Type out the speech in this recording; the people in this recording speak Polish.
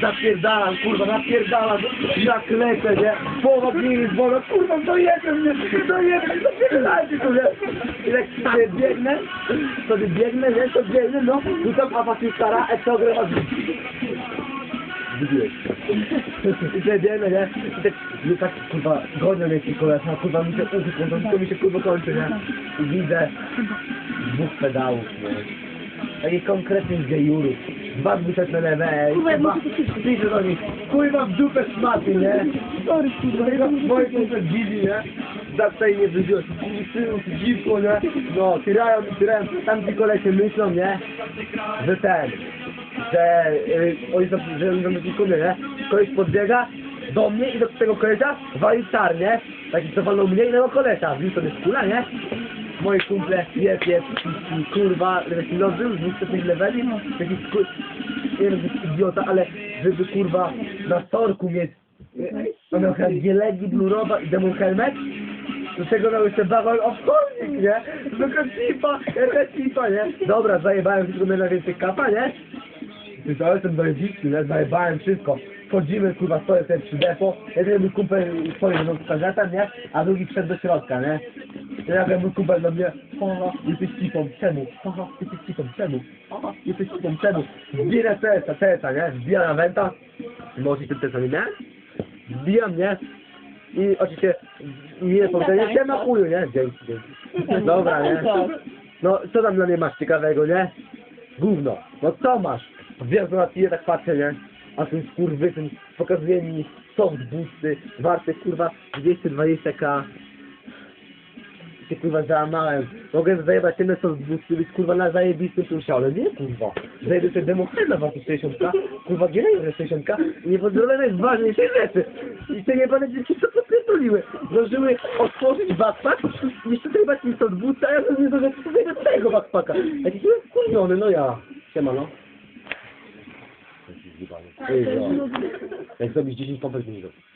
Zapierdalam, kurwa, napierdalam, jak lecę, nie? Połowa dni jest wolna, kurwa, dojedę mnie, dojedę, zapierdalajcie nie? I tak sobie biegnę, sobie biegnę, nie? To biegnę, no, tu tam apaty stara, a co gra Widziałeś. I sobie biegnę, nie? I tak, i tak, kurwa, gonią mnie ci koleża, kurwa, mi się uszy kończą, tylko mi się, kurwa, kończy, nie? I widzę dwóch pedałów, nie? Takich konkretnych gejurów. Dwa dwusetne lewe, Kurwa, ja kurwa, pisze do nich, kurwa w dupę szmaty, nie? Sorry, kurwa. Moje kurwa dziwi, nie? Zawsze nie wyziął, synu, dziwko, nie? No, tyrają, tyrają, tam ci kolesie myślą, nie? Że ten, że, yy, oni są, że oni są taki kumie, nie? Koleś podbiega do mnie i do tego kolesia wali czar, nie? Taki co walnął mnie i innego kolesia, to jest kula, nie? Moje kumple, jest, jest, i- i kurwa, taki lodzy, z 200 leveli, taki kur... Nie wiem, idiota, ale żeby kurwa na torku mieć on miał chyba gielegi, blurowa i demon helmet do tego miał jeszcze bawal obchodnik, nie? To taka cipa, jaka cipa, nie? Dobra, zajebałem wszystko mnie na więcej kapa, nie? Ty to jestem zajebisty, nie? Zajebałem wszystko. Wchodzimy, kurwa, stoję sobie przy depo, jeden mój kumpel stoi będą z nie? A drugi wszedł do środka, nie? Nagle mój kumpel do mnie, haha, jesteś cipą, czemu? Haha, jesteś cipą, czemu? Haha, jesteś cipą, czemu? Wbijam CS-a, CS-a, nie? Wbijam na wenta, może tym też nie miałem? Wbijam, nie? I oczywiście nie powiedzenie, nie ma chuju, nie? Dzięki, dzięki. Dobra, nie? No, co tam dla mnie masz ciekawego, nie? Gówno. No co masz? Że na tyle tak patrzę, nie? A ten skurwysyn pokazuje mi soft boosty warte, kurwa, 220k. Się kurwa załamałem. Mogę zajebać ten soft boosty, być kurwa na zajebistym plusie, ale nie kurwa. Zajdę sobie demochena warte 60k, kurwa gierę 60k i nie pozdrowię najważniejszej rzeczy. I te jebane dzieci co popierdoliły. Zdążyły otworzyć backpack, jeszcze zajebać mi soft boosty, a ja nie zdążyłem zajebać tego backpacka. Jakiś byłem wkurwiony, no ja. Siema no. Ej, no. Jak zrobisz 10 pompek, to nie zrobisz.